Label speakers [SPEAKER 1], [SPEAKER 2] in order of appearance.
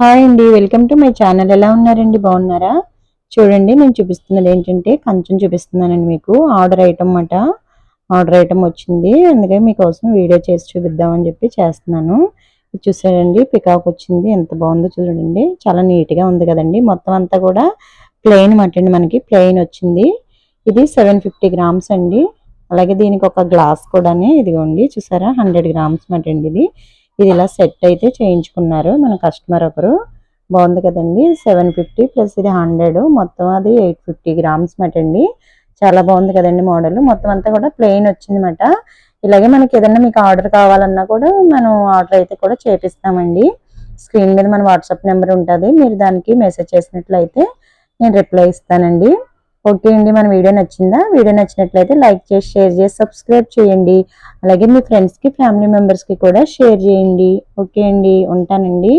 [SPEAKER 1] Hi అండి welcome to my channel. ఎలా ఉన్నారండి? బాగున్నారా? చూడండి నేను చూపిస్తున్నది ఏంటంటే కంచం చూపిస్తున్నానండి మీకు. ఆర్డర్ ఐటమ్ అన్నమాట ఆర్డర్ ఐటమ్ వచ్చింది. అందుకే మీకోసం వీడియో చేసి చూపిద్దామని చెప్పి చేస్తున్నాను. చూసారండి పికాక్ వచ్చింది. ఎంత బాగుందో చూడండి. చాలా నీట్గా ఉంది కదండి. మొత్తం అంతా కూడా ప్లెయిన్ మటండి మనకి. ప్లెయిన్ వచ్చింది. ఇది సెవెన్ ఫిఫ్టీ గ్రామ్స్ అండి. అలాగే దీనికి ఒక గ్లాస్ కూడా ఇదిగోండి. చూసారా? హండ్రెడ్ గ్రామ్స్ మటండి ఇది. ఇది ఇలా సెట్ అయితే చేయించుకున్నారు మన కస్టమర్ ఒకరు. బాగుంది కదండి. సెవెన్ ఫిఫ్టీ ప్లస్ ఇది హండ్రెడ్ మొత్తం అది ఎయిట్ ఫిఫ్టీ గ్రామ్స్ మాట అండి. చాలా బాగుంది కదండి మోడల్ మొత్తం అంతా కూడా ప్లెయిన్ వచ్చిందన్నమాట ఇలాగే మనకి ఏదైనా మీకు ఆర్డర్ కావాలన్నా కూడా మనం ఆర్డర్ అయితే కూడా చేపిస్తామండి. స్క్రీన్ మీద మన వాట్సాప్ నెంబర్ ఉంటుంది. మీరు దానికి మెసేజ్ చేసినట్లయితే నేను రిప్లై ఇస్తానండి. ఓకే అండి మన వీడియో నచ్చిందా? వీడియో నచ్చినట్లయితే లైక్ చేసి షేర్ చేసి సబ్స్క్రైబ్ చేయండి. అలాగే మీ ఫ్రెండ్స్కి ఫ్యామిలీ మెంబర్స్కి కూడా షేర్ చేయండి. ఓకే అండి ఉంటానండి.